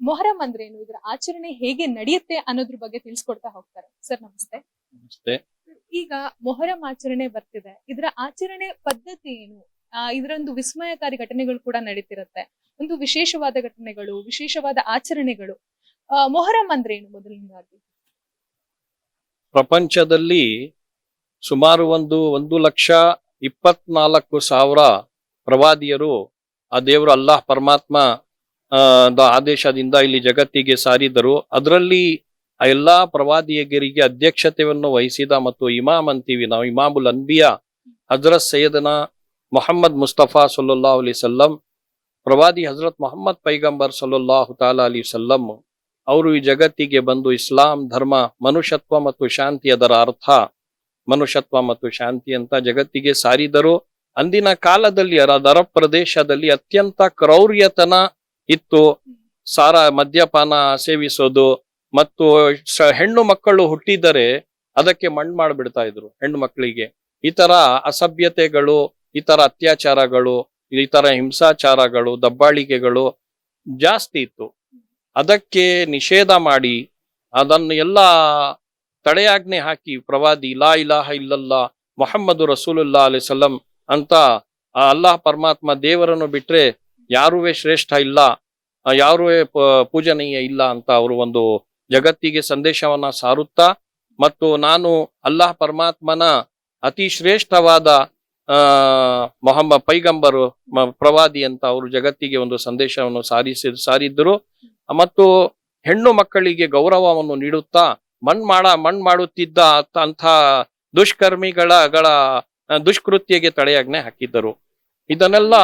ಮೊಹರಂ ಏನು? ಇದರ ಆಚರಣೆ ಹೇಗೆ ನಡೆಯುತ್ತೆ ಅನ್ನೋದ್ರ ಬಗ್ಗೆ ತಿಳಿಸ್ಕೊಡ್ತಾ ಹೋಗ್ತಾರೆ. ಸರ್ ನಮಸ್ತೆ. ನಮಸ್ತೆ. ಈಗ ಮೊಹರಂ ಆಚರಣೆ ಬರ್ತಿದೆ. ಇದರ ಆಚರಣೆ ಪದ್ಧತಿ ಏನು? ಇದರೊಂದು ಇದರ ಒಂದು ವಿಸ್ಮಯಕಾರಿ ಘಟನೆಗಳು ಕೂಡ ನಡೀತಿರುತ್ತೆ. ಒಂದು ವಿಶೇಷವಾದ ಘಟನೆಗಳು ವಿಶೇಷವಾದ ಆಚರಣೆಗಳು. ಮೊಹರಂ ಅಂದ್ರೆ ಏನು ಮೊದಲನೇದಾಗಿ? ಪ್ರಪಂಚದಲ್ಲಿ ಸುಮಾರು ಒಂದು ಒಂದು ಲಕ್ಷ ಇಪ್ಪತ್ನಾಲ್ಕು ಸಾವಿರ ಪ್ರವಾದಿಯರು ಆ ದೇವರು ಅಲ್ಲಾಹ್ ಪರಮಾತ್ಮ ಆದೇಶದಿಂದ ಇಲ್ಲಿ ಜಗತ್ತಿಗೆ ಸಾರಿದರು. ಅದರಲ್ಲಿ ಎಲ್ಲಾ ಪ್ರವಾದಿಯರಿಗೆ ಅಧ್ಯಕ್ಷತೆಯನ್ನು ವಹಿಸಿದ ಮತ್ತು ಇಮಾಮ್ ಅಂತೀವಿ ನಾವು, ಇಮಾಮುಲ್ ಅನ್ಬಿಯಾ ಹಜರತ್ ಸೈಯದನ ಮೊಹಮ್ಮದ್ ಮುಸ್ತಫಾ ಸಲ್ಲಲ್ಲಾಹು ಅಲಿ ಸಲ್ಲಂ ಪ್ರವಾದಿ ಹಜರತ್ ಮೊಹಮ್ಮದ್ ಪೈಗಂಬರ್ ಸಲ್ಲಲ್ಲಾಹು ತಾಲಾ ಅಲಿ ಸಲ್ಲಂ ಅವರು ಈ ಜಗತ್ತಿಗೆ ಬಂದು ಇಸ್ಲಾಂ, ಧರ್ಮ, ಮನುಷ್ಯತ್ವ ಮತ್ತು ಶಾಂತಿ ಅದರ ಅರ್ಥ. ಮನುಷ್ಯತ್ವ ಮತ್ತು ಶಾಂತಿ ಅಂತ ಜಗತ್ತಿಗೆ ಸಾರಿದರು. ಅಂದಿನ ಕಾಲದಲ್ಲಿ ಅದರ ಪ್ರದೇಶದಲ್ಲಿ ಅತ್ಯಂತ ಕ್ರೌರ್ಯತನ ಇತ್ತು. ಸಾರ, ಮದ್ಯಪಾನ ಸೇವಿಸೋದು ಮತ್ತು ಹೆಣ್ಣು ಮಕ್ಕಳು ಹುಟ್ಟಿದರೆ ಅದಕ್ಕೆ ಮಣ್ಣು ಮಾಡಿಬಿಡ್ತಾ ಇದ್ರು ಹೆಣ್ಣು ಮಕ್ಕಳಿಗೆ. ಈ ಅಸಭ್ಯತೆಗಳು, ಈ ಅತ್ಯಾಚಾರಗಳು, ಈ ಹಿಂಸಾಚಾರಗಳು, ದಬ್ಬಾಳಿಕೆಗಳು ಜಾಸ್ತಿ ಇತ್ತು. ಅದಕ್ಕೆ ನಿಷೇಧ ಮಾಡಿ ಅದನ್ನು ಎಲ್ಲ ತಡೆಯಾಜ್ಞೆ ಹಾಕಿ ಪ್ರವಾದಿ ಲಾ ಇಲಾಹ ಇಲ್ಲಲ್ಲ, ಮೊಹಮ್ಮದು ರಸೂಲುಲ್ಲಾ ಅಲಿ ಸಲಂ ಅಂತ ಅಲ್ಲಾಹ್ ಪರಮಾತ್ಮ ದೇವರನ್ನು ಬಿಟ್ರೆ ಯಾರುವೇ ಶ್ರೇಷ್ಠ ಇಲ್ಲ. ಯಾರುವೇ ಪ- ಪೂಜನೀಯ ಇಲ್ಲ ಅಂತ ಅವರು ಒಂದು ಜಗತ್ತಿಗೆ ಸಂದೇಶವನ್ನ ಸಾರುತ್ತಾ ಮತ್ತು ನಾನು ಅಲ್ಲಾಹ್ ಪರಮಾತ್ಮನ ಅತಿ ಶ್ರೇಷ್ಠವಾದ ಮೊಹಮ್ಮ ಪೈಗಂಬರು ಪ್ರವಾದಿ ಅಂತ ಅವರು ಜಗತ್ತಿಗೆ ಒಂದು ಸಂದೇಶವನ್ನು ಸಾರಿಸಿ, ಸಾರಿದ್ದರು. ಮತ್ತು ಹೆಣ್ಣು ಮಕ್ಕಳಿಗೆ ಗೌರವವನ್ನು ನೀಡುತ್ತಾ ಮಣ್ ಮಾಡ, ಮಣ್ ಮಾಡುತ್ತಿದ್ದ ಅಂತ ದುಷ್ಕರ್ಮಿಗಳ ದುಷ್ಕೃತ್ಯಗೆ ತಡೆಯಾಜ್ಞೆ ಹಾಕಿದ್ದರು. ಇದನ್ನೆಲ್ಲ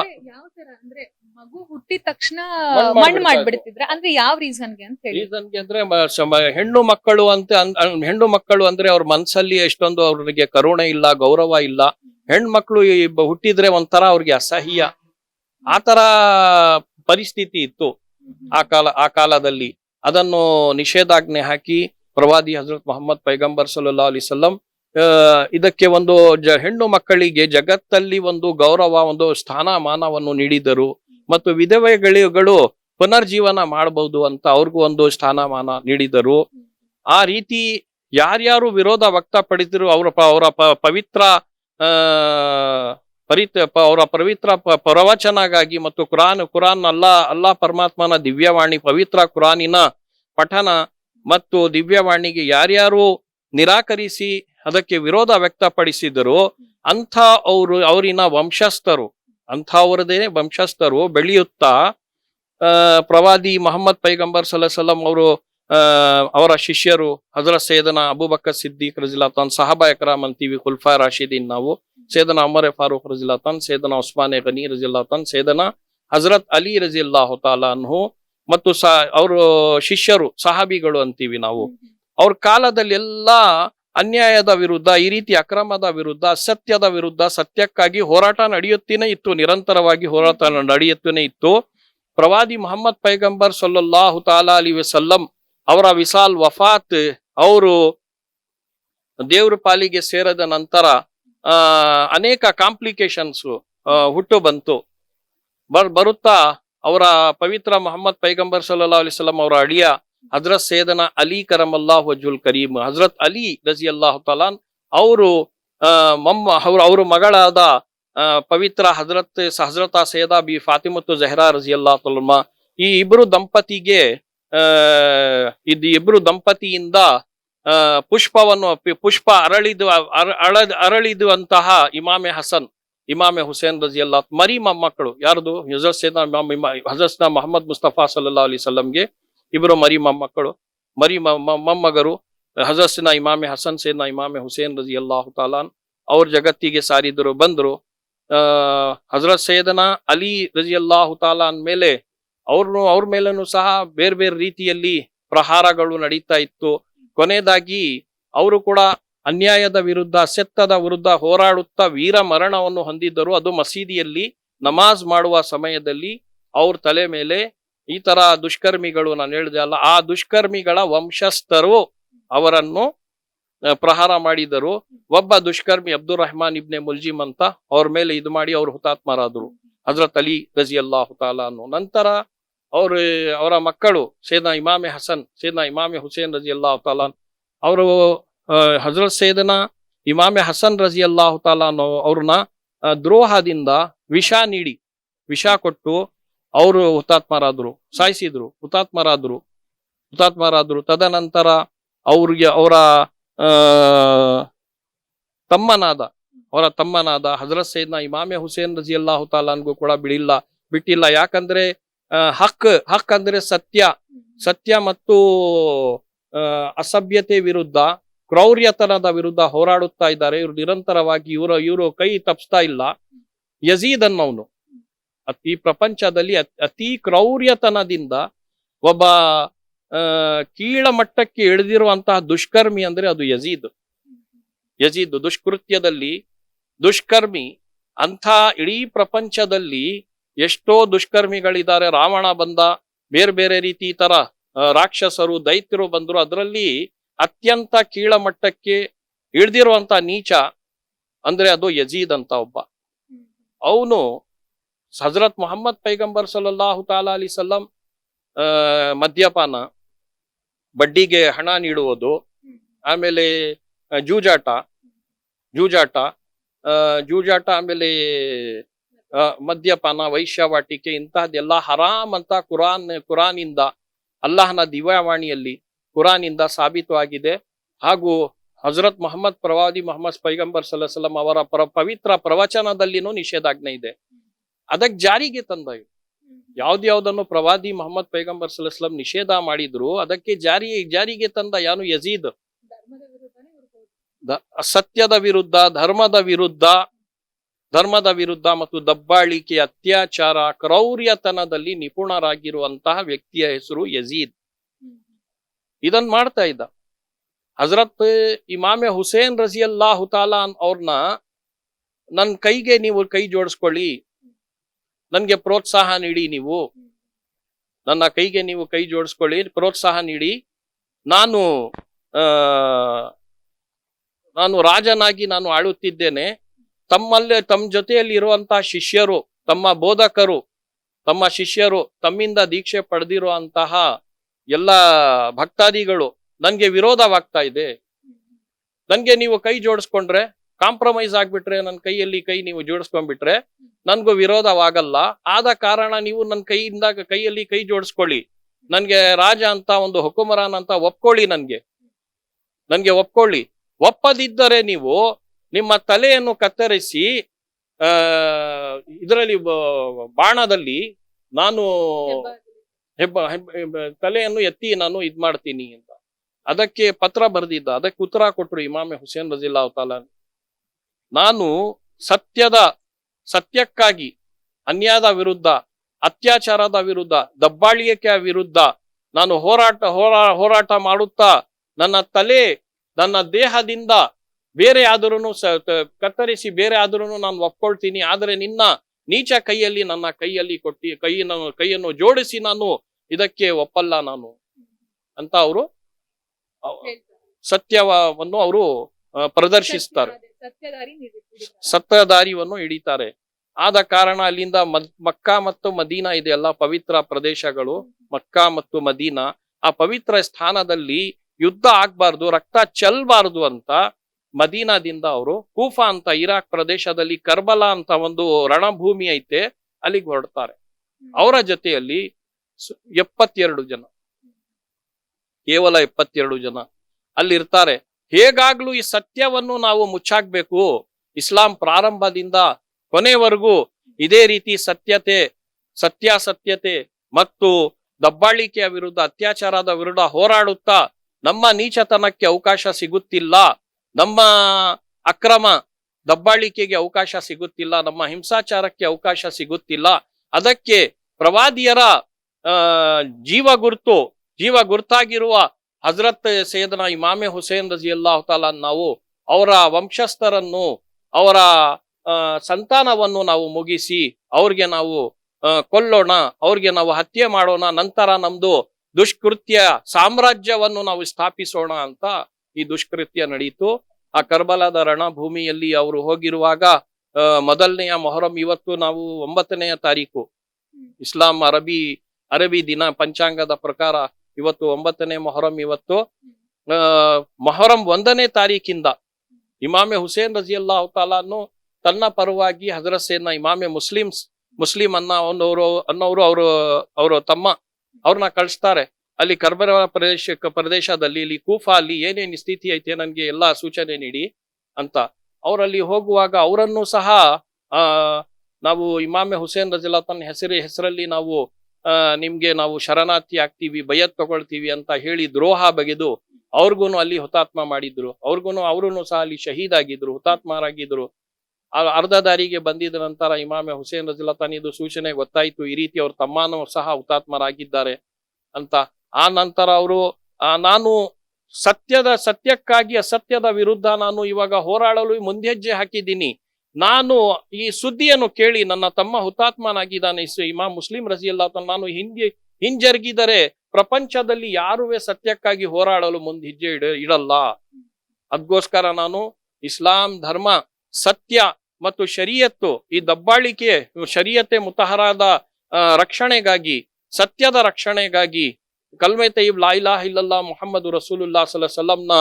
ಮಗು ಹುಟ್ಟಿದ ತಕ್ಷಣ ಮಣ್ಣ್ ಮಣ್ಣು ಮಾಡ್ಬಿಡ್ತಾ ಮಾಡ್ಬಿಡ್ತಿದ್ರೆ ಅಂದ್ರೆ ಯಾವ ರೀಸನ್ಗೆ ಅಂತ ಹೇಳಿ? ರೀಸನ್ಗೆ ಅಂದ್ರೆ ಮ- ಸಮ- ಹೆಣ್ಣು ಮಕ್ಕಳು ಅಂತ ಅನ್- ಅನ್- ಹೆಣ್ಣು ಮಕ್ಕಳು ಅಂದ್ರೆ ಅವ್ರ ಮನ್ಸಲ್ಲಿ ಎಷ್ಟೊಂದು ಅವ್ರಿಗೆ ಕರುಣೆ ಇಲ್ಲ ಗೌರವ ಇಲ್ಲ. ಹೆಣ್ಮಕ್ಳು ಮಕ್ಕಳು ಬ- ಹುಟ್ಟಿದ್ರೆ ಒಂಥರ ಅವ್ರಿಗೆ ಅಸಹ್ಯ. ಆತರ ತರ ಪರಿಸ್ಥಿತಿ ಇತ್ತು ಆ ಕಾಲ ಆ ಕಾಲದಲ್ಲಿ. ಅದನ್ನು ನಿಷೇಧಾಜ್ಞೆ ಹಾಕಿ ಪ್ರವಾದಿ ಹಜರತ್ ಮೊಹಮ್ಮದ್ ಪೈಗಂಬರ್ ಸಲ್ಲಾ ಅಲಿ ಸಲ್ಲಂ ಆ, ಇದಕ್ಕೆ ಒಂದು ಜ ಹೆಣ್ಣು ಮಕ್ಕಳಿಗೆ ಜಗತ್ತಲ್ಲಿ ಒಂದು ಗೌರವ ಒಂದು ಸ್ಥಾನಮಾನವನ್ನು ನೀಡಿದರು. ಮತ್ತು ವಿಧವೆಗಳಿಗಳು ಪುನರ್ಜೀವನ ಮಾಡಬಹುದು ಅಂತ ಅವ್ರಿಗೂ ಒಂದು ಸ್ಥಾನಮಾನ ನೀಡಿದರು. ಆ ರೀತಿ ಯಾರ್ಯಾರು ವಿರೋಧ ವ್ಯಕ್ತಪಡಿಸಿದ್ರು, ಅವರ ಅವರ ಪವಿತ್ರ ಪರಿತ ಅವರ ಪವಿತ್ರ ಪ್ರವಚನಗಾಗಿ ಮತ್ತು ಕುರಾನ್ ಕುರಾನ್ ಅಲ್ಲಾ ಅಲ್ಲಾ ಪರಮಾತ್ಮನ ದಿವ್ಯವಾಣಿ, ಪವಿತ್ರ ಕುರಾನಿನ ಪಠನ ಮತ್ತು ದಿವ್ಯವಾಣಿಗೆ ಯಾರ್ಯಾರು ನಿರಾಕರಿಸಿ ಅದಕ್ಕೆ ವಿರೋಧ ವ್ಯಕ್ತಪಡಿಸಿದರು, ಅಂಥ ಅವರು, ಅವರಿನ ವಂಶಸ್ಥರು. ಅಂಥವರದೇ ವಂಶಸ್ಥರು ಬೆಳೆಯುತ್ತಾ ಪ್ರವಾದಿ ಮೊಹಮ್ಮದ್ ಪೈಗಂಬರ್ ಸಲಸಲಂ ಅವರು ಅವರ ಶಿಷ್ಯರು ಹಜರತ್ ಸೇದನ ಅಬೂಬಕ್ಕ ಸಿದ್ದೀಕ್ ರಜಿಲಾತಾನ್ ಸಹಬಾ ಎಕ್ರಾಮ್ ಅಂತೀವಿ ಖುಲ್ಫಾ ರಾಶಿದೀನ್ ನಾವು ಸೇದನ ಅಮರ್ ಫಾರೂಕ್ ರಜಿಲಾತಾನ್ ಸೇದನ ಉಸ್ಮಾನ್ ಗನಿ ರಜಿಲ್ಲಾತಾನ್ ಸೇದನ ಹಜರತ್ ಅಲಿ ರಜಿಲ್ಲಾಹು ತಾಲಾ ಅನ್ಹು ಮತ್ತು ಸಾ ಅವರು ಶಿಷ್ಯರು ಸಹಾಬಿಗಳು ಅಂತೀವಿ ನಾವು. ಅವ್ರ ಕಾಲದಲ್ಲಿ ಎಲ್ಲಾ ಅನ್ಯಾಯದ ವಿರುದ್ಧ, ಈ ರೀತಿ ಅಕ್ರಮದ ವಿರುದ್ಧ ಅಸತ್ಯದ ವಿರುದ್ಧ ಸತ್ಯಕ್ಕಾಗಿ ಹೋರಾಟ ನಡೆಯುತ್ತೇನೆ ಇತ್ತು, ನಿರಂತರವಾಗಿ ಹೋರಾಟ ನಡೆಯುತ್ತೇನೆ ಇತ್ತು. ಪ್ರವಾದಿ ಮೊಹಮ್ಮದ್ ಪೈಗಂಬರ್ ಸಲ್ಲಲ್ಲಾಹು ತಾಲಾ ಅಲಿ ವಸಲ್ಲಂ ಅವರ ವಿಸಾಲ್ ವಫಾತ್, ಅವರು ದೇವ್ರ ಪಾಲಿಗೆ ಸೇರದ ನಂತರ ಅನೇಕ ಕಾಂಪ್ಲಿಕೇಶನ್ಸ್ ಹುಟ್ಟು ಬಂತು. ಬರ್, ಬರುತ್ತಾ ಅವರ ಪವಿತ್ರ ಮೊಹಮ್ಮದ್ ಪೈಗಂಬರ್ ಸಲ್ಲಾ ಅಲಿಸ್ಲಾಂ ಅವರ ಅಳಿಯ ಹಜರತ್ ಸೇದನ ಅಲಿ ಕರಮಲ್ಲಾಹ್ ವಜುಲ್ ಕರೀಮ್, ಹಜರತ್ ಅಲಿ ರಜಿ ಅಲ್ಲಾಹು ತಲಾನ್ ಅವರು ಮಮ್ಮ, ಅವ್ರ ಅವ್ರ ಮಗಳಾದ ಪವಿತ್ರ ಹಜರತ್ ಹಜರತ ಸೇದಾ ಬಿ ಫಾತಿಮತ್ತು ಜಹರಾ ರಜಿ ಅಲ್ಲಾ ತಲಮ ಈ ಇಬ್ರು ದಂಪತಿಗೆ ಇದು ಇಬ್ರು ದಂಪತಿಯಿಂದ ಪುಷ್ಪವನ್ನು, ಪುಷ್ಪ ಅರಳಿದು ಅರಳಿದು ಅಂತಹ ಇಮಾಮೆ ಹಸನ್, ಇಮಾಮೆ ಹುಸೇನ್ ರಜಿ ಅಲ್ಲಾ ಮರಿ ಮೊಮ್ಮಕ್ಕಳು, ಯಾರ್ದು? ಹಜರತ್ ಸೇದಾ ಹಜರತ್ನ ಮೊಹಮ್ಮದ್ ಮುಸ್ತಫಾ ಸಲ್ಲಾ ಅಲಿ ಸಲ್ಲಂಗೆ ಇಬ್ಬರು ಮರಿ ಮೊಮ್ಮಕ್ಕಳು ಮರಿ ಮೊಮ್ಮಗರು ಹಜರತ್ನ ಇಮಾಮೆ ಹಸನ್ ಸೇನ ಇಮಾಮೆ ಹುಸೇನ್ ರಜಿ ಅಲ್ಲಾಹು ತಾಲಾನ್ ಅವ್ರ ಜಗತ್ತಿಗೆ ಸಾರಿದ್ರು, ಬಂದ್ರು. ಹಜರತ್ ಸೈಯದನ ಅಲಿ ರಜಿ ಅಲ್ಲಾಹು ತಾಲಾನ್ ಮೇಲೆ ಅವ್ರನ್ನು ಅವ್ರ ಮೇಲೂ ಸಹ ಬೇರೆ ಬೇರೆ ರೀತಿಯಲ್ಲಿ ಪ್ರಹಾರಗಳು ನಡೀತಾ ಇತ್ತು. ಕೊನೆಯದಾಗಿ ಅವರು ಕೂಡ ಅನ್ಯಾಯದ ವಿರುದ್ಧ ಸೆತ್ತದ ವಿರುದ್ಧ ಹೋರಾಡುತ್ತಾ ವೀರ ಮರಣವನ್ನು ಹೊಂದಿದ್ದರು. ಅದು ಮಸೀದಿಯಲ್ಲಿ ನಮಾಜ್ ಮಾಡುವ ಸಮಯದಲ್ಲಿ ಅವ್ರ ತಲೆ ಮೇಲೆ ಈ ತರ ದುಷ್ಕರ್ಮಿಗಳು ನಾನು ಹೇಳಿದೆ ಅಲ್ಲ, ಆ ದುಷ್ಕರ್ಮಿಗಳ ವಂಶಸ್ಥರು ಅವರನ್ನು ಪ್ರಹಾರ ಮಾಡಿದರು. ಒಬ್ಬ ದುಷ್ಕರ್ಮಿ ಅಬ್ದುಲ್ ರಹಮಾನ್ ಇಬ್ನೆ ಮುಲ್ಜಿಮ್ ಅಂತ ಅವ್ರ ಮೇಲೆ ಇದು ಮಾಡಿ ಅವ್ರು ಹುತಾತ್ಮರಾದರು. ಹಜರತ್ ಅಲಿ ರಜಿ ಅಲ್ಲಾ ಹುತಾಲ ಅನ್ನೋ. ನಂತರ ಅವರು, ಅವರ ಮಕ್ಕಳು ಸೇದಾ ಇಮಾಮೆ ಹಸನ್ ಸೇದಾ ಇಮಾಮೆ ಹುಸೇನ್ ರಜಿ ಅಲ್ಲಾ ಹುತಾಲ ಅವರು ಹಜರತ್ ಸೇದನ ಇಮಾಮೆ ಹಸನ್ ರಜಿ ಅಲ್ಲಾ ಹುತಾಲ ಅನ್ನೋ ಅವ್ರನ್ನ ದ್ರೋಹದಿಂದ ವಿಷ ನೀಡಿ, ವಿಷ ಕೊಟ್ಟು ಅವರು ಹುತಾತ್ಮರಾದ್ರು, ಸಾಯಿಸಿದ್ರು, ಹುತಾತ್ಮರಾದ್ರು ಹುತಾತ್ಮರಾದ್ರು. ತದನಂತರ ಅವ್ರಿಗೆ ಅವರ ತಮ್ಮನಾದ ಅವರ ತಮ್ಮನಾದ ಹಜರತ್ ಸೈದ್ನ ಇಮಾಮೆ ಹುಸೇನ್ ರಜಿ ಅಲ್ಲಾಹು ತಾಲಾನ್ಗೂ ಕೂಡ ಬಿಡಿಲ್ಲ, ಬಿಟ್ಟಿಲ್ಲ. ಯಾಕಂದ್ರೆ ಹಕ್ ಹಕ್ ಅಂದ್ರೆ ಸತ್ಯ. ಸತ್ಯ ಮತ್ತು ಅಸಭ್ಯತೆ ವಿರುದ್ಧ, ಕ್ರೌರ್ಯತನದ ವಿರುದ್ಧ ಹೋರಾಡುತ್ತಾ ಇದ್ದಾರೆ. ಇವರು ನಿರಂತರವಾಗಿ ಇವರು ಇವರು ಕೈ ತಪ್ಪಿಸ್ತಾ ಇಲ್ಲ. ಯಜೀದ್ ಅನ್ನೋನು ಅತಿ ಪ್ರಪಂಚದಲ್ಲಿ ಅತ್- ಕ್ರೌರ್ಯತನದಿಂದ ಒಬ್ಬ ಕೀಳ ಮಟ್ಟಕ್ಕೆ ಇಳಿದಿರುವಂತಹ ದುಷ್ಕರ್ಮಿ ಅಂದ್ರೆ ಅದು ಯಜೀದ್. ಯಜೀದ್ ದುಷ್ಕೃತ್ಯದಲ್ಲಿ ದುಷ್ಕರ್ಮಿ ಅಂಥ ಇಡೀ ಪ್ರಪಂಚದಲ್ಲಿ ಎಷ್ಟೋ ದುಷ್ಕರ್ಮಿಗಳಿದ್ದಾರೆ. ರಾವಣ ಬಂದ, ಬೇರೆ ಬೇರೆ ರೀತಿ ತರ ರಾಕ್ಷಸರು, ದೈತ್ಯರು ಬಂದರು. ಅದರಲ್ಲಿ ಅತ್ಯಂತ ಕೀಳ ಮಟ್ಟಕ್ಕೆ ಇಳಿದಿರುವಂತ ನೀಚ ಅಂದ್ರೆ ಅದು ಯಜೀದ್ ಅಂತ ಒಬ್ಬ. ಅವನು ಹಜರತ್ ಮೊಹಮ್ಮದ್ ಪೈಗಂಬರ್ ಸಲಲ್ಲಾಹು ತಾಲಾ ಅಲಿ ಸಲ್ಲಂ ಮದ್ಯಪಾನ, ಬಡ್ಡಿಗೆ ಹಣ ನೀಡುವುದು, ಆಮೇಲೆ ಜೂಜಾಟ ಜೂಜಾಟ ಜೂಜಾಟ ಆಮೇಲೆ ಮದ್ಯಪಾನ, ವೈಶ್ಯವಾಟಿಕೆ ಇಂತಹದ್ದೆಲ್ಲ ಹರಾಮ್ ಅಂತ ಕುರಾನ್, ಕುರಾನಿಂದ, ಅಲ್ಲಾಹನ ದಿವ್ಯವಾಣಿಯಲ್ಲಿ ಕುರಾನಿಂದ ಸಾಬೀತವಾಗಿದೆ ಹಾಗೂ ಹಜರತ್ ಮೊಹಮ್ಮದ್ ಪ್ರವಾದಿ ಮೊಹಮ್ಮದ್ ಪೈಗಂಬರ್ ಸಲಹಂ ಅವರ ಪ್ರ ಪವಿತ್ರ ಪ್ರವಚನದಲ್ಲಿನೂ ನಿಷೇಧಾಜ್ಞೆ ಇದೆ. ಅದಕ್ಕೆ ಜಾರಿಗೆ ತಂದ ಇವ್ರು. ಯಾವ್ದ್ಯಾವ್ದನ್ನು ಪ್ರವಾದಿ ಮೊಹಮ್ಮದ್ ಪೈಗಂಬರ್ ಸಲಸ್ಲಂ ನಿಷೇಧ ಮಾಡಿದ್ರು ಅದಕ್ಕೆ ಜಾರಿ ಜಾರಿಗೆ ತಂದ ಯಾನು ಯಜೀದ್? ಸತ್ಯದ ವಿರುದ್ಧ ಧರ್ಮದ ವಿರುದ್ಧ ಧರ್ಮದ ವಿರುದ್ಧ ಮತ್ತು ದಬ್ಬಾಳಿಕೆ ಅತ್ಯಾಚಾರ ಕ್ರೌರ್ಯತನದಲ್ಲಿ ನಿಪುಣರಾಗಿರುವಂತಹ ವ್ಯಕ್ತಿಯ ಹೆಸರು ಯಜೀದ್. ಇದನ್ ಮಾಡ್ತಾ ಇದ್ದ. ಹಜರತ್ ಇಮಾಮೆ ಹುಸೇನ್ ರಜಿಯಲ್ಲಾ ಹುತಾಲಾನ್ ತಾಲಾ ಅವ್ರನ್ನ ನನ್ ಕೈಗೆ ನೀವು ಕೈ ಜೋಡಿಸ್ಕೊಳ್ಳಿ ನನ್ಗೆ ಪ್ರೋತ್ಸಾಹ ನೀಡಿ ನೀವು. ನನ್ನ ಕೈಗೆ ನೀವು ಕೈ ಜೋಡಿಸ್ಕೊಳ್ಳಿ. ಪ್ರೋತ್ಸಾಹ ನೀಡಿ. ನಾನು ನಾನು ರಾಜನಾಗಿ ನಾನು ಆಳುತ್ತಿದ್ದೇನೆ. ತಮ್ಮಲ್ಲೇ, ತಮ್ಮ ಜೊತೆಯಲ್ಲಿ ಇರುವಂತಹ ಶಿಷ್ಯರು, ತಮ್ಮ ಬೋಧಕರು, ತಮ್ಮ ಶಿಷ್ಯರು, ತಮ್ಮಿಂದ ದೀಕ್ಷೆ ಪಡೆದಿರುವಂತಹ ಎಲ್ಲ ಭಕ್ತಾದಿಗಳು, ನನ್ಗೆ ವಿರೋಧವಾಗ್ತಾ ಇದೆ. ನನ್ಗೆ ನೀವು ಕೈ ಜೋಡಿಸ್ಕೊಂಡ್ರೆ ಕಾಂಪ್ರಮೈಸ್ ಆಗ್ಬಿಟ್ರೆ ನನ್ನ ಕೈಯಲ್ಲಿ ಕೈ ನೀವು ಜೋಡಿಸ್ಕೊಂಡ್ಬಿಟ್ರೆ ನನ್ಗೂ ವಿರೋಧವಾಗಲ್ಲ. ಆದ ಕಾರಣ ನೀವು ನನ್ನ ಕೈಯಿಂದ ಕೈಯಲ್ಲಿ ಕೈ ಜೋಡಿಸ್ಕೊಳ್ಳಿ. ನನ್ಗೆ ರಾಜ ಅಂತ ಒಂದು ಹುಕುಮರಾನ್ ಅಂತ ಒಪ್ಕೊಳ್ಳಿ ನನ್ಗೆ. ನನ್ಗೆ ಒಪ್ಕೊಳ್ಳಿ. ಒಪ್ಪದಿದ್ದರೆ ನೀವು ನಿಮ್ಮ ತಲೆಯನ್ನು ಕತ್ತರಿಸಿ ಇದರಲ್ಲಿ ಬಾಣದಲ್ಲಿ ನಾನು ಹೆಬ್ಬ ತಲೆಯನ್ನು ಎತ್ತಿ ನಾನು ಇದ್ ಮಾಡ್ತೀನಿ ಅಂತ. ಅದಕ್ಕೆ ಪತ್ರ ಬರೆದಿದ್ದ, ಅದಕ್ಕೆ ಉತ್ತರ ಕೊಟ್ರು ಇಮಾಮೆ ಹುಸೇನ್ ರಜಿಲ್ಲಾ ತಾಲ. ನಾನು ಸತ್ಯದ ಸತ್ಯಕ್ಕಾಗಿ ಅನ್ಯಾಯದ ವಿರುದ್ಧ ಅತ್ಯಾಚಾರದ ವಿರುದ್ಧ ದಬ್ಬಾಳಿಕೆಯ ವಿರುದ್ಧ ನಾನು ಹೋರಾಟ ಹೋರಾ ಹೋರಾಟ ಮಾಡುತ್ತಾ ನನ್ನ ತಲೆ ನನ್ನ ದೇಹದಿಂದ ಬೇರೆ ಆದರೂ ಕತ್ತರಿಸಿ ಬೇರೆ ಆದರೂ ನಾನು ಒಪ್ಕೊಳ್ತೀನಿ ಆದರೆ ನಿನ್ನ ನೀಚ ಕೈಯಲ್ಲಿ ನನ್ನ ಕೈಯಲ್ಲಿ ಕೊಟ್ಟಿ ಕೈಯನ್ನು ಕೈಯನ್ನು ಜೋಡಿಸಿ ನಾನು ಇದಕ್ಕೆ ಒಪ್ಪಲ್ಲ ನಾನು. ಅಂತ ಅವರು ಸತ್ಯವನ್ನು ಅವರು ಪ್ರದರ್ಶಿಸ್ತಾರೆ. ಸತ್ಯ- ಸತ್ಯದಾರಿ ನಿರೂಪಿಸಿದ್ದಾರೆ. ಸತ್ಯ ದಾರಿಯನ್ನು ಹಿಡಿತಾರೆ. ಆದ ಕಾರಣ ಅಲ್ಲಿಂದ ಮದ್ ಮಕ್ಕಾ ಮತ್ತು ಮದೀನಾ ಇದೆಯಲ್ಲ ಪವಿತ್ರ ಪ್ರದೇಶಗಳು. ಮಕ್ಕಾ ಮತ್ತು ಮದೀನಾ. ಆ ಪವಿತ್ರ ಸ್ಥಾನದಲ್ಲಿ ಯುದ್ಧ ಆಗ್ಬಾರ್ದು ರಕ್ತ ಚೆಲ್ಬಾರ್ದು ಅಂತ ಮದೀನಾದಿಂದ ಅವರು ಕೂಫಾ ಅಂತ ಇರಾಕ್ ಪ್ರದೇಶದಲ್ಲಿ ಕರ್ಬಲಾ ಅಂತ ಒಂದು ರಣಭೂಮಿ ಐತೆ ಅಲ್ಲಿಗೆ ಹೊರಡ್ತಾರೆ. ಅವರ ಜೊತೆಯಲ್ಲಿ ಎಪ್ಪತ್ತೆರಡು ಜನ. ಕೇವಲ ಎಪ್ಪತ್ತೆರಡು ಜನ ಅಲ್ಲಿರ್ತಾರೆ. ಹೇಗಾಗ್ಲೂ ಈ ಸತ್ಯವನ್ನು ನಾವು ಮುಚ್ಚಾಕ್ಬೇಕು. ಇಸ್ಲಾಂ ಪ್ರಾರಂಭದಿಂದ ಕೊನೆವರೆಗೂ ಇದೇ ರೀತಿ ಸತ್ಯತೆ, ಸತ್ಯಾಸತ್ಯತೆ ಮತ್ತು ದಬ್ಬಾಳಿಕೆಯ ವಿರುದ್ಧ, ಅತ್ಯಾಚಾರದ ವಿರುದ್ಧ ಹೋರಾಡುತ್ತಾ ನಮ್ಮ ನೀಚತನಕ್ಕೆ ಅವಕಾಶ ಸಿಗುತ್ತಿಲ್ಲ. ನಮ್ಮ ಅಕ್ರಮ ದಬ್ಬಾಳಿಕೆಗೆ ಅವಕಾಶ ಸಿಗುತ್ತಿಲ್ಲ. ನಮ್ಮ ಹಿಂಸಾಚಾರಕ್ಕೆ ಅವಕಾಶ ಸಿಗುತ್ತಿಲ್ಲ. ಅದಕ್ಕೆ ಪ್ರವಾದಿಯರ ಜೀವ ಗುರುತು ಜೀವ ಗುರುತಾಗಿರುವ ಹಜರತ್ ಸೈಯದನ ಇಮಾಮೆ ಹುಸೇನ್ ರಜಿ ಅಲ್ಲಾಹು ತಾಲ ನಾವು ಅವರ ವಂಶಸ್ಥರನ್ನು ಅವರ ಸಂತಾನವನ್ನು ನಾವು ಮುಗಿಸಿ ಅವ್ರಿಗೆ ನಾವು ಕೊಲ್ಲೋಣ ಅವ್ರಿಗೆ ನಾವು ಹತ್ಯೆ ಮಾಡೋಣ ನಂತರ ನಮ್ದು ದುಷ್ಕೃತ್ಯ ಸಾಮ್ರಾಜ್ಯವನ್ನು ನಾವು ಸ್ಥಾಪಿಸೋಣ ಅಂತ ಈ ದುಷ್ಕೃತ್ಯ ನಡೆಯಿತು ಆ ಕರ್ಬಲದ ರಣಭೂಮಿಯಲ್ಲಿ ಅವರು ಹೋಗಿರುವಾಗ ಮೊದಲನೆಯ ಮೊಹರಂ ಇವತ್ತು ನಾವು ಒಂಬತ್ತನೆಯ ತಾರೀಕು. ಇಸ್ಲಾಂ ಅರಬಿ ಅರಬಿ ದಿನ ಪಂಚಾಂಗದ ಪ್ರಕಾರ ಇವತ್ತು ಒಂಬತ್ತನೇ ಮೊಹರಂ ಇವತ್ತು. ಮೊಹರಂ ಒಂದನೇ ತಾರೀಕಿಂದ ಇಮಾಮೆ ಹುಸೇನ್ ರಜಿಯಲ್ಲಾ ತಾಲಾನು ತನ್ನ ಪರವಾಗಿ ಹಜರತ್ ಸೇನ ಇಮಾಮೆ ಮುಸ್ಲಿಮ್ಸ್ ಮುಸ್ಲಿಂ ಅನ್ನ ಅನ್ನೋರು ಅನ್ನೋರು ಅವರು ಅವರು ತಮ್ಮ ಅವ್ರನ್ನ ಕಳಿಸ್ತಾರೆ. ಅಲ್ಲಿ ಕರ್ಬರ ಪ್ರದೇಶ ಪ್ರದೇಶದಲ್ಲಿ ಇಲ್ಲಿ ಕೂಫಾ ಅಲ್ಲಿ ಏನೇನು ಸ್ಥಿತಿ ಐತೆ ನನಗೆ ಎಲ್ಲಾ ಸೂಚನೆ ನೀಡಿ ಅಂತ. ಅವರಲ್ಲಿ ಹೋಗುವಾಗ ಅವರನ್ನು ಸಹ ನಾವು ಇಮಾಮೆ ಹುಸೇನ್ ರಜಿಲ್ಲಾ ತನ್ನ ಹೆಸರು, ಹೆಸರಲ್ಲಿ ನಾವು ನಿಮ್ಗೆ ನಾವು ಶರಣಾರ್ಥಿ ಆಗ್ತೀವಿ, ಬಯತ್ ತಗೊಳ್ತೀವಿ ಅಂತ ಹೇಳಿ ದ್ರೋಹ ಬಗೆದು ಅವ್ರಿಗೂ ಅಲ್ಲಿ ಹುತಾತ್ಮ ಮಾಡಿದ್ರು. ಅವ್ರಿಗೂ ಅವ್ರೂ ಸಹ ಅಲ್ಲಿ ಶಹೀದ್ ಆಗಿದ್ರು, ಹುತಾತ್ಮರಾಗಿದ್ರು. ಆ ಅರ್ಧ ದಾರಿಗೆ ಬಂದಿದ ನಂತರ ಇಮಾಮೆ ಹುಸೇನ್ ರಜಿಲ್ಲಾ ತಾನ್ ಇದು ಸೂಚನೆ ಗೊತ್ತಾಯ್ತು. ಈ ರೀತಿ ಅವ್ರ ತಮ್ಮನೂ ಸಹ ಹುತಾತ್ಮರಾಗಿದ್ದಾರೆ ಅಂತ. ಆ ನಂತರ ಅವರು ನಾನು ಸತ್ಯದ, ಸತ್ಯಕ್ಕಾಗಿ ಅಸತ್ಯದ ವಿರುದ್ಧ ನಾನು ಇವಾಗ ಹೋರಾಡಲು ಮುಂದೆಜ್ಜೆ ಹಾಕಿದ್ದೀನಿ. ನಾನು ಈ ಸುದ್ದಿಯನ್ನು ಕೇಳಿ ನನ್ನ ತಮ್ಮ ಹುತಾತ್ಮನಾಗಿದ್ದಾನೆ ಇಮಾಮ್ ಮುಸ್ಲಿಂ ರಜಿಯಲ್ಲ ನಾನು ಹಿಂದೆ ಹಿಂಜರುಗಿದರೆ ಪ್ರಪಂಚದಲ್ಲಿ ಯಾರುವೆ ಸತ್ಯಕ್ಕಾಗಿ ಹೋರಾಡಲು ಮುಂದೆ ಹೆಜ್ಜೆ ಇಡ, ಇಡಲ್ಲ. ಅದಕ್ಕೋಸ್ಕರ ನಾನು ಇಸ್ಲಾಂ ಧರ್ಮ, ಸತ್ಯ ಮತ್ತು ಶರೀಯತ್ತು ಈ ದಬ್ಬಾಳಿಕೆ ಶರೀಯತೆ ಮುತಹರಾದ ರಕ್ಷಣೆಗಾಗಿ, ಸತ್ಯದ ರಕ್ಷಣೆಗಾಗಿ ಕಲ್ಮೆ ತೈಬ್ ಲಾ ಇಲಾಹ ಇಲ್ಲಲ್ಲಾ ಮುಹಮ್ಮದು ರಸೂಲುಲ್ಲಾ ಸಲ ಸಲಂನ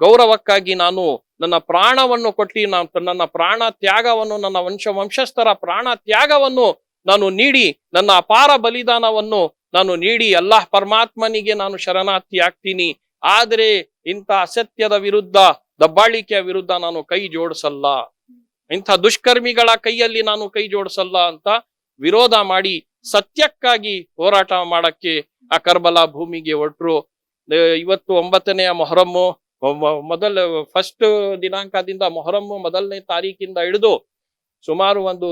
ಗೌರವಕ್ಕಾಗಿ ನಾನು ನನ್ನ ಪ್ರಾಣವನ್ನು ಕೊಟ್ಟಿ ನಾನು ನನ್ನ ಪ್ರಾಣ ತ್ಯಾಗವನ್ನು, ನನ್ನ ವಂಶ ವಂಶಸ್ಥರ ಪ್ರಾಣ ತ್ಯಾಗವನ್ನು ನಾನು ನೀಡಿ, ನನ್ನ ಅಪಾರ ಬಲಿದಾನವನ್ನು ನಾನು ನೀಡಿ ಅಲ್ಲಾಹ್ ಪರಮಾತ್ಮನಿಗೆ ನಾನು ಶರಣಾರ್ಥಿ ಆಗ್ತೀನಿ. ಆದರೆ ಇಂಥ ಅಸತ್ಯದ ವಿರುದ್ಧ, ದಬ್ಬಾಳಿಕೆಯ ವಿರುದ್ಧ ನಾನು ಕೈ ಜೋಡಿಸಲ್ಲ. ಇಂಥ ದುಷ್ಕರ್ಮಿಗಳ ಕೈಯಲ್ಲಿ ನಾನು ಕೈ ಜೋಡಿಸಲ್ಲ ಅಂತ ವಿರೋಧ ಮಾಡಿ ಸತ್ಯಕ್ಕಾಗಿ ಹೋರಾಟ ಮಾಡಕ್ಕೆ ಆ ಕರ್ಬಲ ಭೂಮಿಗೆ ಒಟ್ರು ಇವತ್ತು ಒಂಬತ್ತನೆಯ ಮೊಹರಮ್ಮು ಮೊದಲ ಫಸ್ಟ್ ದಿನಾಂಕದಿಂದ ಮೊಹರಂ ಮೊದಲನೇ ತಾರೀಕಿಂದ ಹಿಡಿದು ಸುಮಾರು ಒಂದು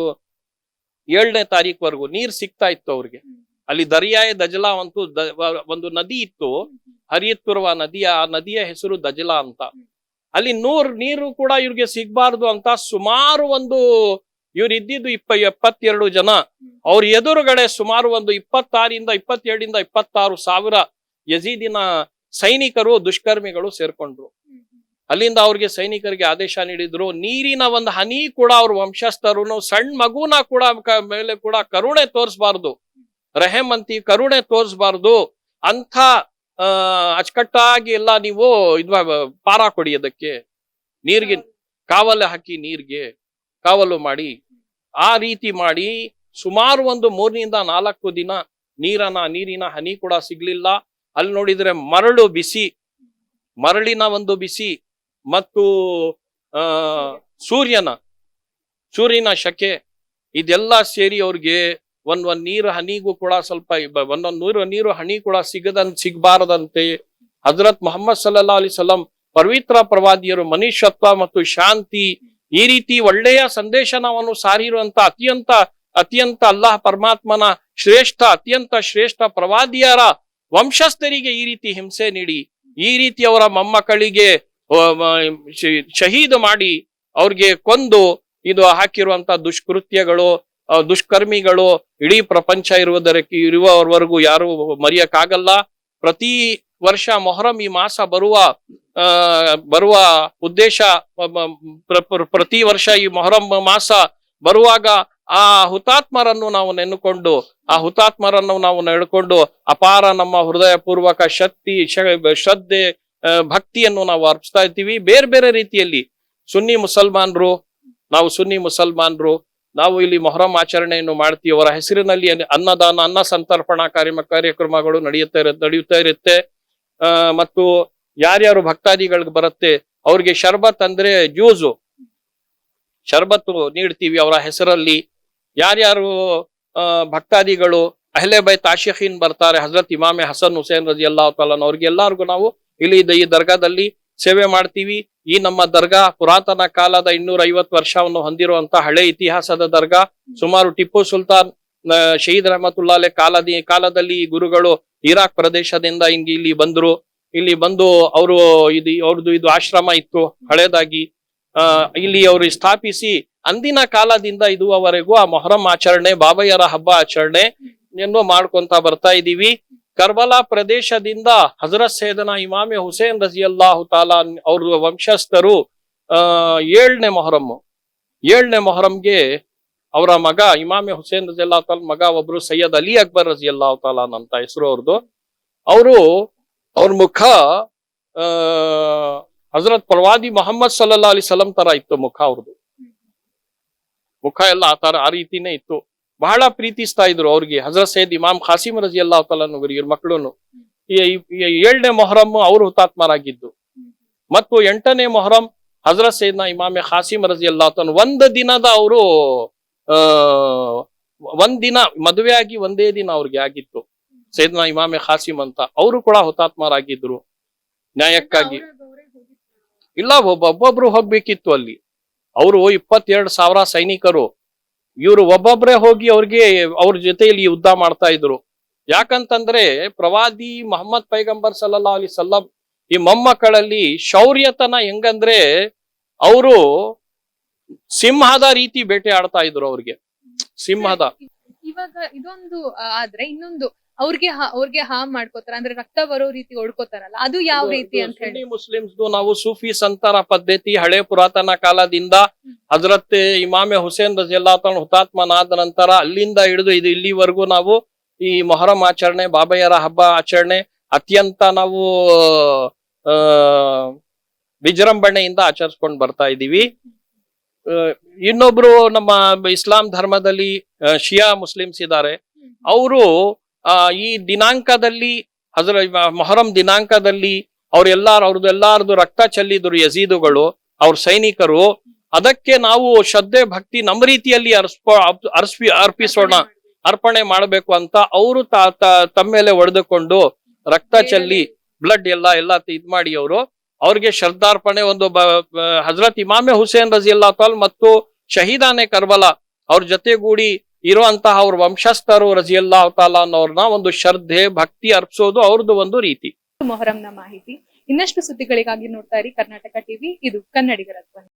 ಏಳನೇ ತಾರೀಕ್ವರೆಗೂ ನೀರ್ ಸಿಗ್ತಾ ಇತ್ತು ಅವ್ರಿಗೆ. ಅಲ್ಲಿ ದರಿಯಾಯ ದಜಲಾ ಅಂತೂ ಒಂದು ನದಿ ಇತ್ತು. ಹರಿಯುತ್ತಿರುವ ನದಿಯ, ಆ ನದಿಯ ಹೆಸರು ದಜಲಾ ಅಂತ. ಅಲ್ಲಿ ನೂರ್, ನೀರು ಕೂಡ ಇವ್ರಿಗೆ ಸಿಗ್ಬಾರ್ದು ಅಂತ ಸುಮಾರು ಒಂದು ಇವ್ರು ಇದ್ದಿದ್ದು ಇಪ್ಪ, ಎಪ್ಪತ್ತೆರಡು ಜನ. ಅವ್ರ ಎದುರುಗಡೆ ಸುಮಾರು ಒಂದು ಇಪ್ಪತ್ತಾರಿಂದ ಇಪ್ಪತ್ತೇಳರಿಂದ ಇಪ್ಪತ್ತಾರು ಸಾವಿರ ಯಜೀದಿನ ಸೈನಿಕರು, ದುಷ್ಕರ್ಮಿಗಳು ಸೇರ್ಕೊಂಡ್ರು. ಅಲ್ಲಿಂದ ಅವ್ರಿಗೆ ಸೈನಿಕರಿಗೆ ಆದೇಶ ನೀಡಿದ್ರು, ನೀರಿನ ಒಂದು ಹನಿ ಕೂಡ ಅವ್ರ ವಂಶಸ್ಥರು ಸಣ್ಣ ಮಗುನ ಕೂಡ ಮೇಲೆ ಕೂಡ ಕರುಣೆ ತೋರಿಸಬಾರ್ದು. ಅಂತಿ ಕರುಣೆ ತೋರಿಸಬಾರ್ದು. ಅಂಥ, ಆ, ಅಚ್ಚುಕಟ್ಟಾಗಿ ಎಲ್ಲ ನೀವು ಇದ್ ಪಾರ ಕೊಡಿ ಅದಕ್ಕೆ. ನೀರ್ಗೆ, ಕಾವಲು ಹಾಕಿ ನೀರ್ಗೆ, ಕಾವಲು ಮಾಡಿ. ಆ ರೀತಿ ಮಾಡಿ ಸುಮಾರು ಒಂದು ಮೂರರಿಂದ ನಾಲ್ಕು ದಿನ ನೀರನ್ನ ನೀರಿನ ಹನಿ ಕೂಡ ಸಿಗ್ಲಿಲ್ಲ. ಅಲ್ಲಿ ನೋಡಿದ್ರೆ ಮರಳು ಬಿಸಿ, ಮರಳಿನ ಒಂದು ಬಿಸಿ ಮತ್ತು, ಆ, ಸೂರ್ಯನ ಸೂರ್ಯನ ಶಕೆ, ಇದೆಲ್ಲ ಸೇರಿ ಅವ್ರಿಗೆ ಒಂದ್ ಒಂದ್ ನೀರು ಹನಿಗೂ ಕೂಡ ಸ್ವಲ್ಪ ಒಂದೊಂದು ನೀರು ನೀರು ಹನಿ ಕೂಡ ಸಿಗದನ್, ಸಿಗಬಾರದಂತೆ. ಹಜರತ್ ಮೊಹಮ್ಮದ್ ಸಲ್ಲಾ ಅಲಿ ಸಲಂ ಪವಿತ್ರ ಪ್ರವಾದಿಯರು, ಮನುಷ್ಯತ್ವ ಮತ್ತು ಶಾಂತಿ, ಈ ರೀತಿ ಒಳ್ಳೆಯ ಸಂದೇಶನವನ್ನು ಸಾರಿರುವಂತ ಅತ್ಯಂತ ಅತ್ಯಂತ ಅಲ್ಲಾಹ್ ಪರಮಾತ್ಮನ ಶ್ರೇಷ್ಠ, ಅತ್ಯಂತ ಶ್ರೇಷ್ಠ ಪ್ರವಾದಿಯರ ವಂಶಸ್ಥರಿಗೆ ಈ ರೀತಿ ಹಿಂಸೆ ನೀಡಿ, ಈ ರೀತಿ ಅವರ ಮೊಮ್ಮಕ್ಕಳಿಗೆ ಶಹೀದ್ ಮಾಡಿ ಅವ್ರಿಗೆ ಕೊಂದು ಇದು ಹಾಕಿರುವಂತ ದುಷ್ಕೃತ್ಯಗಳು ದುಷ್ಕರ್ಮಿಗಳು ಇಡೀ ಪ್ರಪಂಚ ಇರುವುದಕ್ಕೆ ಇರುವವರೆಗೂ ಯಾರು ಮರೆಯಕ್ಕಾಗಲ್ಲ. ಪ್ರತಿ ವರ್ಷ ಮೊಹರಂ ಈ ಮಾಸ ಬರುವ ಬರುವ ಉದ್ದೇಶ ಪ್ರತಿ ವರ್ಷ ಈ ಮೊಹರಂ ಮಾಸ ಬರುವಾಗ ಆ ಹುತಾತ್ಮರನ್ನು ನಾವು ನೆನ್ಕೊಂಡು, ಆ ಹುತಾತ್ಮರನ್ನು ನಾವು ನೆಡ್ಕೊಂಡು, ಅಪಾರ ನಮ್ಮ ಹೃದಯ ಪೂರ್ವಕ ಶಕ್ತಿ ಶ್ರದ್ಧೆ ಭಕ್ತಿಯನ್ನು ನಾವು ಅರ್ಪಿಸ್ತಾ ಇರ್ತೀವಿ. ಬೇರೆ ಬೇರೆ ರೀತಿಯಲ್ಲಿ ಸುನ್ನಿ ಮುಸಲ್ಮಾನರು, ನಾವು ಸುನ್ನಿ ಮುಸಲ್ಮಾನರು, ನಾವು ಇಲ್ಲಿ ಮೊಹರಂ ಆಚರಣೆಯನ್ನು ಮಾಡ್ತೀವಿ. ಅವರ ಹೆಸರಿನಲ್ಲಿ ಅನ್ನದಾನ, ಅನ್ನ ಸಂತರ್ಪಣಾ ಕಾರ್ಯ ಕಾರ್ಯಕ್ರಮಗಳು ನಡೆಯುತ್ತಾ ಇರ ನಡೆಯುತ್ತಾ ಇರುತ್ತೆ. ಮತ್ತು ಯಾರ್ಯಾರು ಭಕ್ತಾದಿಗಳಿಗೆ ಬರುತ್ತೆ, ಅವ್ರಿಗೆ ಶರ್ಬತ್ ಅಂದ್ರೆ ಜ್ಯೂಸು. ಶರ್ಬತ್ತು ನೀಡ್ತೀವಿ ಅವರ ಹೆಸರಲ್ಲಿ. ಯಾರ್ಯಾರು ಭಕ್ತಾದಿಗಳು, ಅಹ್ಲೆ ಬೈ ತಾಶಿಖೀನ್ ಬರ್ತಾರೆ, ಹಜರತ್ ಇಮಾಮೆ ಹಸನ್ ಹುಸೇನ್ ರಜಿ ಅಲ್ಲಾ ತಾಲನ್ ಅವ್ರಿಗೆ ಎಲ್ಲಾರ್ಗು ನಾವು ಇಲ್ಲಿ ಈ ದರ್ಗಾದಲ್ಲಿ ಸೇವೆ ಮಾಡ್ತೀವಿ. ಈ ನಮ್ಮ ದರ್ಗಾ ಪುರಾತನ ಕಾಲದ ಇನ್ನೂರ ಐವತ್ತು ವರ್ಷವನ್ನು ಹೊಂದಿರುವಂತಹ ಹಳೆ ಇತಿಹಾಸದ ದರ್ಗಾ. ಸುಮಾರು ಟಿಪ್ಪು ಸುಲ್ತಾನ್ ಶಹೀದ್ ರಹಮತುಲ್ಲಾಲೆ ಕಾಲದಿ, ಕಾಲದಲ್ಲಿ ಈ ಗುರುಗಳು ಇರಾಕ್ ಪ್ರದೇಶದಿಂದ ಹಿಂಗೆ ಇಲ್ಲಿ ಬಂದ್ರು. ಇಲ್ಲಿ ಬಂದು ಅವರು ಇದು ಅವ್ರದ್ದು ಇದು ಆಶ್ರಮ ಇತ್ತು, ಹಳೇದಾಗಿ. ಇಲ್ಲಿ ಅವರು ಸ್ಥಾಪಿಸಿ ಅಂದಿನ ಕಾಲದಿಂದ ಇದುವರೆಗೂ ಆ ಮೊಹರಂ ಆಚರಣೆ, ಬಾಬಯ್ಯರ ಹಬ್ಬ ಆಚರಣೆ ಎನ್ನು ಮಾಡ್ಕೊಂತ ಬರ್ತಾ ಇದೀವಿ. ಕರ್ಬಲಾ ಪ್ರದೇಶದಿಂದ ಹಜರತ್ ಸೇದನ ಇಮಾಮಿ ಹುಸೇನ್ ರಜಿಯಲ್ಲಾಹು ತಾಲಾ ಅವ್ರ ವಂಶಸ್ಥರು, ಆ, ಏಳನೇ ಮೊಹರಂ. ಏಳನೇ ಮೊಹರಂಗೆ ಅವರ ಮಗ ಇಮಾಮಿ ಹುಸೇನ್ ರಜಿ ಅಲ್ಲಾಹ್ ತಾಲ, ಮಗ ಒಬ್ರು ಸೈಯದ್ ಅಲಿ ಅಕ್ಬರ್ ರಜಿ ಅಲ್ಲಾಹ್ ತಾಲಾನ್ ಅಂತ ಹೆಸರು ಅವ್ರದ್ದು ಅವರು ಅವ್ರ ಮುಖ ಹಜರತ್ ಪ್ರವಾದಿ ಮೊಹಮ್ಮದ್ ಸಲ್ಲಾ ಅಲಿ ಸಲಂ ತರ ಇತ್ತು ಮುಖ ಅವ್ರದ್ದು ಮುಖ ಎಲ್ಲ ಆ ತರ, ಆ ರೀತಿನೇ ಇತ್ತು. ಬಹಳ ಪ್ರೀತಿಸ್ತಾ ಇದ್ರು ಅವ್ರಿಗೆ. ಹಜರತ್ ಸೈದ್ ಇಮಾಮ್ ಖಾಸಿಮ್ ರಜಿ ಅಲ್ಲಾ ತಾಲಾನ್ ಇವ್ರ ಮಕ್ಕಳು ಏಳನೇ ಮೊಹರಂ ಅವರು ಹುತಾತ್ಮರಾಗಿದ್ದು. ಮತ್ತು ಎಂಟನೇ ಮೊಹರಂ ಹಜರತ್ ಸೈದ್ನ ಇಮಾಮೆ ಖಾಸಿಮ್ ರಜಿ ಅಲ್ಲಾ ತನ್ ಒಂದು ದಿನದ ಅವರು, ಆ ಮದುವೆ ಆಗಿ ಒಂದೇ ದಿನ ಅವ್ರಿಗೆ ಆಗಿತ್ತು. ಸೈದ್ನ ಇಮಾಮೆ ಖಾಸಿಮ್ ಅಂತ. ಅವರು ಕೂಡ ಹುತಾತ್ಮರಾಗಿದ್ರು. ನ್ಯಾಯಕ್ಕಾಗಿ. ಇಲ್ಲ, ಒಬ್ಬ ಒಬ್ಬೊಬ್ರು ಹೋಗ್ಬೇಕಿತ್ತು ಅಲ್ಲಿ. ಅವರು ಇಪ್ಪತ್ತೆರಡು ಸಾವಿರ ಸೈನಿಕರು. ಇವರು ಒಬ್ಬೊಬ್ರೆ ಹೋಗಿ ಅವ್ರಿಗೆ ಅವ್ರ ಜೊತೆಯಲ್ಲಿ ಯುದ್ಧ ಮಾಡ್ತಾ ಇದ್ರು. ಯಾಕಂತಂದ್ರೆ ಪ್ರವಾದಿ ಮೊಹಮ್ಮದ್ ಪೈಗಂಬರ್ ಸಲ್ಲಾ ಅಲಿ ಸಲ್ಲಂ ಈ ಮೊಮ್ಮಕ್ಕಳಲ್ಲಿ ಶೌರ್ಯತನ ಹೆಂಗಂದ್ರೆ ಅವರು ಸಿಂಹದ ರೀತಿ ಬೇಟೆ ಆಡ್ತಾ ಇದ್ರು ಅವ್ರಿಗೆ. ಸಿಂಹದ. ಇವಾಗ ಇದೊಂದು ಆದ್ರೆ ಇನ್ನೊಂದು ಅವ್ರಿಗೆ ಹಾ- ಅವ್ರಿಗೆ ಹಾಮ್ ಮಾಡ್ಕೋತಾರ. ಅಂದ್ರೆ ರಕ್ತ ಬರೋ ರೀತಿ ಹೊಡ್ಕೋತಾರಲ್ಲ. ಅದು ಯಾವ ರೀತಿ ಅಂತ ಹೇಳಿ. ಮುಸ್ಲಿಮ್ಸ್ ನಾವು ಸೂಫಿ ಸಂತರ ಪದ್ಧತಿ ಹಳೆ ಪುರಾತನ ಕಾಲದಿಂದ ಹಜರತ್ ಇಮಾಮೆ ಹುಸೇನ್ ರಜಿಯಲ್ಲಾ ತಾನು ಹುತಾತ್ಮನಾದ ನಂತರ ಅಲ್ಲಿಂದ ಹಿಡಿದು ಇದು ಇಲ್ಲಿವರೆಗೂ ನಾವು ಈ ಮೊಹರಂ ಆಚರಣೆ ಬಾಬಯ್ಯರ ಹಬ್ಬ ಆಚರಣೆ ಅತ್ಯಂತ ನಾವು ಆ ವಿಜೃಂಭಣೆಯಿಂದ ಆಚರಿಸ್ಕೊಂಡು ಬರ್ತಾ ಇದ್ದೀವಿ. ಇನ್ನೊಬ್ರು ನಮ್ಮ ಇಸ್ಲಾಂ ಧರ್ಮದಲ್ಲಿ ಶಿಯಾ ಮುಸ್ಲಿಮ್ಸ್ ಇದ್ದಾರೆ. ಅವರು ಈ ದಿನಾಂಕದಲ್ಲಿ ಹಜರ ಮೊಹರಂ ದಿನಾಂಕದಲ್ಲಿ ಅವ್ರೆಲ್ಲಾರು ಅವ್ರದ್ದು ಎಲ್ಲಾರದು ರಕ್ತ ಚೆಲ್ಲಿದ್ರು ಯಜೀದುಗಳು ಅವ್ರ ಸೈನಿಕರು, ಅದಕ್ಕೆ ನಾವು ಶ್ರದ್ಧೆ, ಭಕ್ತಿ ನಮ್ಮ ರೀತಿಯಲ್ಲಿ ಅರ್ಸ್ಪ ಅರ್ಪಿಸೋಣ, ಅರ್ಪಣೆ ಮಾಡಬೇಕು ಅಂತ ಅವರು ತಮ್ಮ ಮೇಲೆ ಒಡೆದುಕೊಂಡು ರಕ್ತ ಚೆಲ್ಲಿ ಬ್ಲಡ್ ಎಲ್ಲ ಎಲ್ಲ ಇದ್ ಮಾಡಿ ಅವರು. ಅವ್ರಿಗೆ ಶ್ರದ್ಧಾರ್ಪಣೆ ಒಂದು ಹಜರತ್ ಇಮಾಮೆ ಹುಸೇನ್ ರಜಿ ಅಲ್ಲಾ ಮತ್ತು ಶಹೀದಾನೆ ಕರ್ಬಲ, ಅವ್ರ ಜೊತೆಗೂಡಿ ಇರುವಂತಹ ಅವ್ರ ವಂಶಸ್ಥರು ರಜಿಯಲ್ಲಾ ಅವತಾಲ ಅನ್ನೋರ್ನ ಒಂದು ಶ್ರದ್ಧೆ, ಭಕ್ತಿ ಅರ್ಪಿಸೋದು ಅವ್ರದ್ದು ಒಂದು ರೀತಿ. ಮೊಹರಂನ ಮಾಹಿತಿ. ಇನ್ನಷ್ಟು ಸುದ್ದಿಗಳಿಗಾಗಿ ನೋಡ್ತಾ ಇರಿ ಕರ್ನಾಟಕ ಟಿವಿ, ಇದು ಕನ್ನಡಿಗರ ಧ್ವನಿ